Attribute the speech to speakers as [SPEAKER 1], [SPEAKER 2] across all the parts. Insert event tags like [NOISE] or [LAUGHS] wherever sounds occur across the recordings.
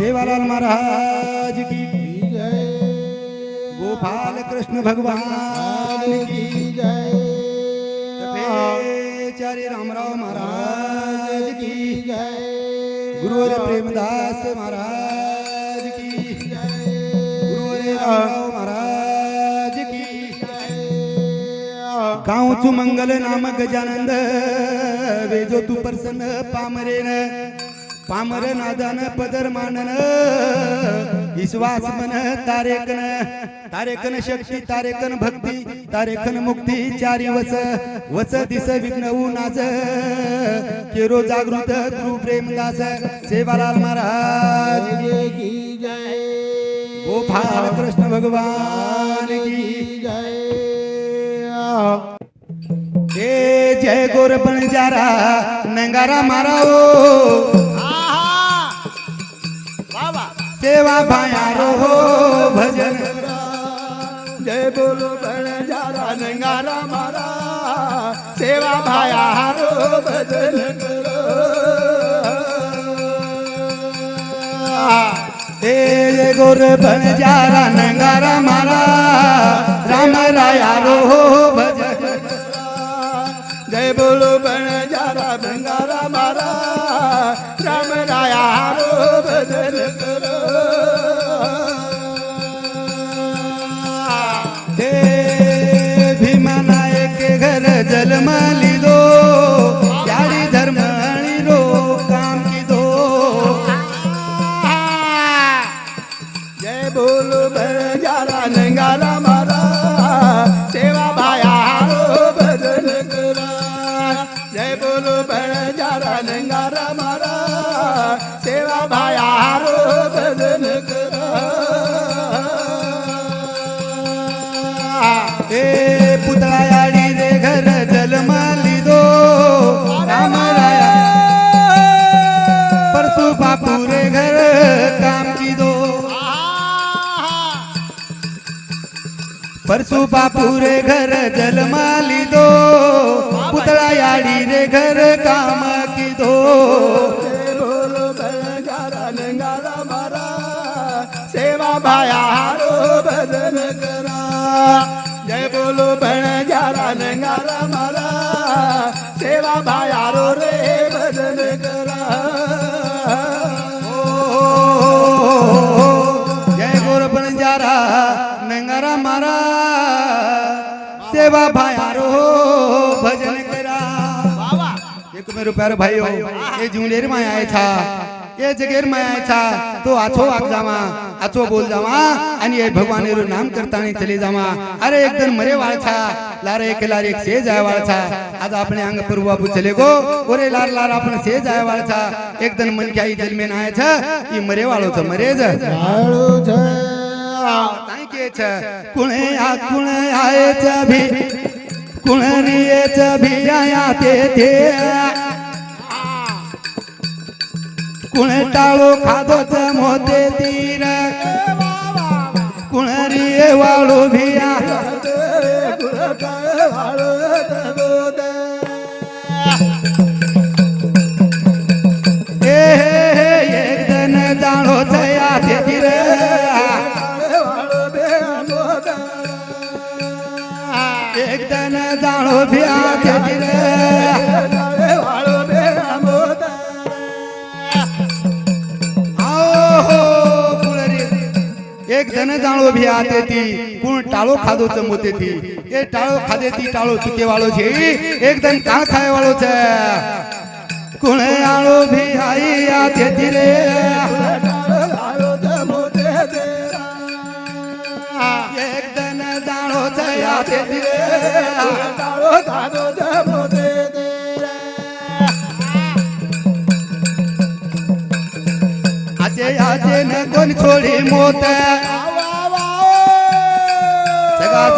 [SPEAKER 1] सेवालाल महाराज की
[SPEAKER 2] जय
[SPEAKER 1] गोपाल कृष्ण भगवान की
[SPEAKER 2] जय
[SPEAKER 1] आचार्य रामराव महाराज की
[SPEAKER 2] जय
[SPEAKER 1] गुरु प्रेमदास महाराज की जय गुरुवर रामराव महाराज की गावचू मंगल नाम गजानंद वेजो तू प्रसन्न पामरेन पामर नादन पदर मानन विश्वास मन तारेकन तारेकन शक्ती तारेकन भक्ती तारेकन मुक्ती चारी वच वच दिस विघ्नऊ नाच केरो जागृत गुरु प्रेमदास सेवालाल महाराज
[SPEAKER 2] की जय
[SPEAKER 1] गोपाल कृष्ण भगवान की
[SPEAKER 2] जय
[SPEAKER 1] जय गोर पण नंगारा मारा सेवा भाया रो भजन
[SPEAKER 2] जय बोलो बळजारा नंगारा मारा सेवा भाया रो भजन
[SPEAKER 1] जय गोर बळजारा नंगारा मारा राम राया रो
[SPEAKER 2] भजन करा जय बोलो बण जारा नंगारा मारा सेवा भायारो रे भजन करा
[SPEAKER 1] जय बोलो बण जारा नंगारा मारा सेवा रो भजन करा एक मेरे प्यारे भाइयों ये जूनेर में आया था ये जगेर में आया था तो आछो आप जामा अतो बोल जावा आणि भगवान रो नाम करतानी चले जावा अरे एक दन मरे वाल था लारे एक लार एक से जाए वाल था आज अपने अंग पूर्व बाबू चले गो ओरे लार लार अपन से आया वाल था एक दन मन क्या दिल में ना आया था ये मरे वालो था मरे जा के छ कुणे आ कुणे आए छ भी कुणे रिए छ भी आया ते ते કુણટાળો ખાધો છે મોતે તીર કુણરીએ વાળો ભિયા જાણો થયા તેથી રે એક તને જાણો થયા તેથી રે એક જને જાણો ભી આતેથી કોણ ટાળો ખાધો ચમોતેથી એ ટાળો ખાધેથી ટાળો ચૂકે વાળો છે એક જણ કાં ખાય વાળો છે કોણ આળો ભી આઈ આતેથી રે એક જણ જાણો છે આતેથી રે ટાળો
[SPEAKER 2] ખાધો ચમોતે
[SPEAKER 1] આજે આજે ને કોણ છોડી મોતા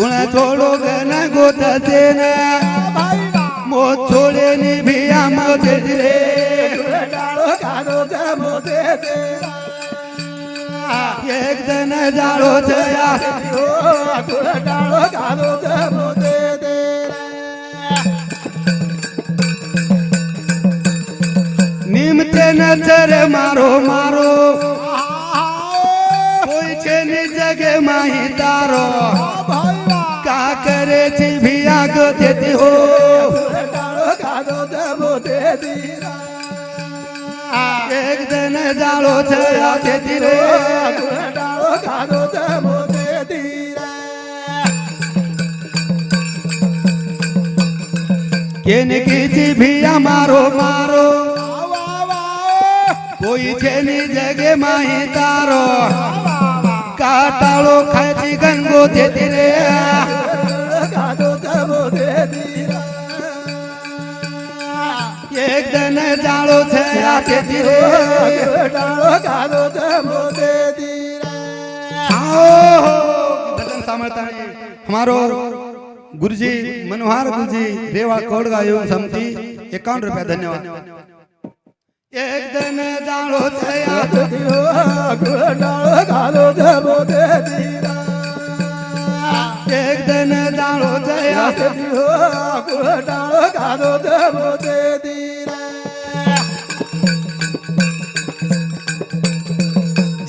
[SPEAKER 1] ગુણ છોડો ગના ગોતા છે મો છોડે ને ભિયા મોતે રે એક દન જાળો
[SPEAKER 2] થયા ગુણ ડાળો ગાળો મોતે
[SPEAKER 1] નિમતે નજર મારો મારો કોઈ છે ની જગે માહી તારો જાળો છે આ તેથી રે
[SPEAKER 2] ડાળો ખાધો છે મોતે ધીરે
[SPEAKER 1] કેને કીધી ભિયા મારો મારો કોઈ છે ની જગે માહી તારો કાટાળો ખાતી ગંગો તેથી રે गुरुजी मनोहर गुरुजी रेवा कोडगा गायो समिती एकावन्न रुपया धन्यवाद एक दिन जाणो
[SPEAKER 2] [LAUGHS]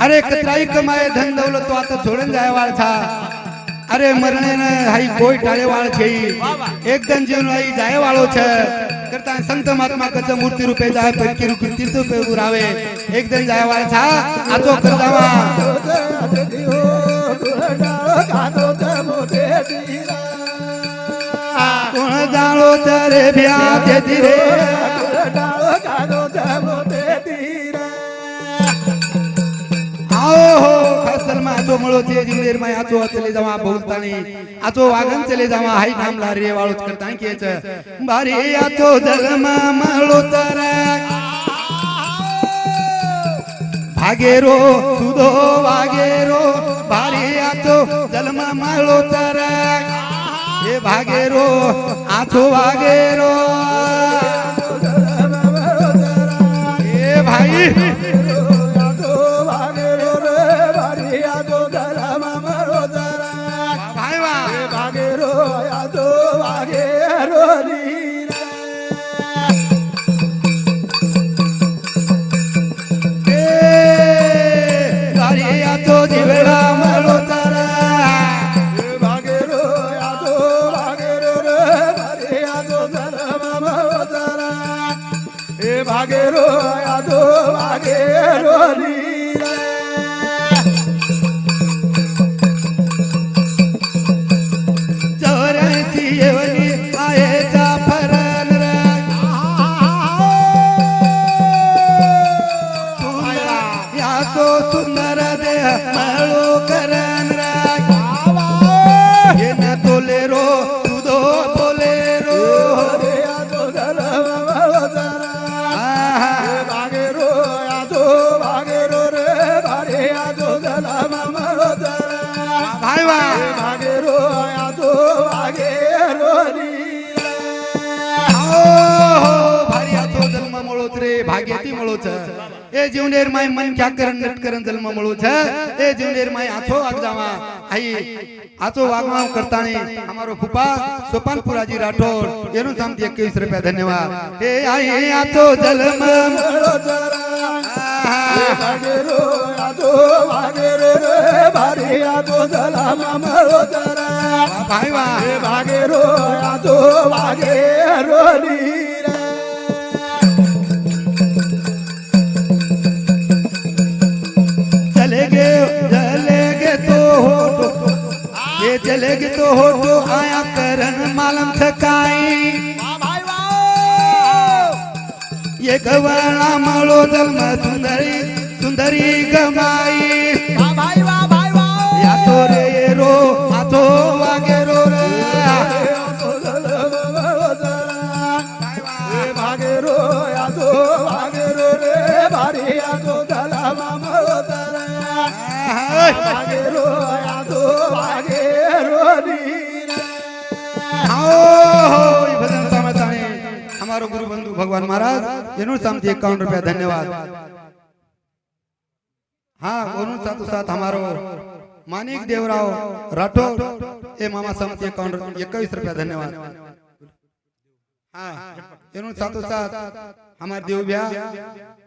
[SPEAKER 1] અરે કતરાઈ કમાય ધન દોલત તો આ તો છોડન જાય વાળ થા અરે મરણે ને હાઈ કોઈ ટાળે વાળ છે એકદમ જીવનો હાઈ જાય વાળો છે કરતા સંત મહાત્મા કચે મૂર્તિ રૂપે જાય પૈકી રૂપે તીર્થ રૂપે ઉરાવે એકદમ જાય વાળ થા આ તો કરતામાં કોણ જાણો તારે ભ્યા તે ધીરે ઓહો ખસલ માં આતો મળો તે જીંગલેર માં આતો ચલે જવા બોલતાણી આતો વાગન ચલે જવા હાઈ નામ લારે વાળો કરતા કે છે મારે આતો જલમાં મળો તારા ભાગેરો સુદો વાગેરો ભારે આતો જલમાં મળો તારા એ ભાગેરો આથો વાગેરો
[SPEAKER 2] ভাগের আদো ভাগের রি
[SPEAKER 1] મળો છે એ જીવનેર માય મન ક્યાં કરણ નટ કરણ જન્મ મળો છે એ જીવનેર માય આથો આગજામાં આઈ આથો વાગમાં કરતાણી અમારો ફૂપા સોપાનપુરાજી રાઠોડ એનું સામથી એકવીસ રૂપિયા ધન્યવાદ એ આઈ આથો જલમ
[SPEAKER 2] મળો જરા
[SPEAKER 1] ભાઈ
[SPEAKER 2] વાગે રો આજો વાગે રોલી
[SPEAKER 1] जलग तो हो तो आया करन मालम थकाई ये गवळा माळो जन्म सुंदरी सुंदरी गमाई या तो रे रो हातो वागे रो रे
[SPEAKER 2] भागे रो
[SPEAKER 1] भगवान महाराज इन्होंने समझी एक रुपया धन्यवाद हाँ उन्होंने साथ साथ हमारो मानिक देवराव राठौर ये मामा समझी एक इक्कीस रुपया धन्यवाद हाँ इन्होंने साथ साथ हमारे देव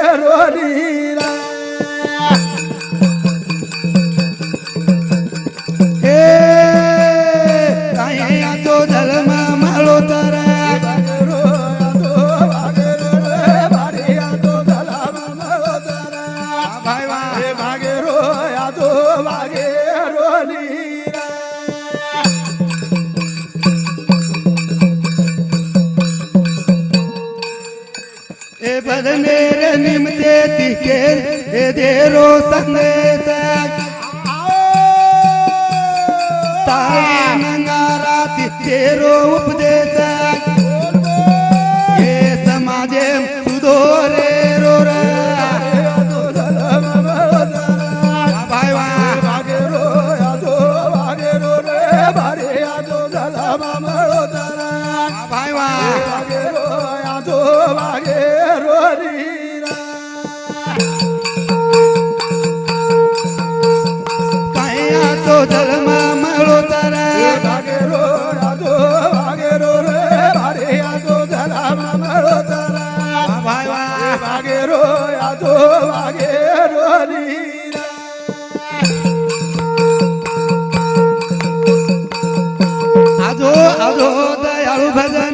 [SPEAKER 1] ಸದನೇರ ನಿಮ್ದೆ ತಿಕ್ಕೇರೋ ಸಂದೇಶ ತಾಯಿ ನಂಗಾರ ತಿಕ್ಕೇರೋ ಉಪದೇಶ
[SPEAKER 2] વાઘેરો આજો વાઘેરો રીરા
[SPEAKER 1] આજો આજો દયાળુ ભજન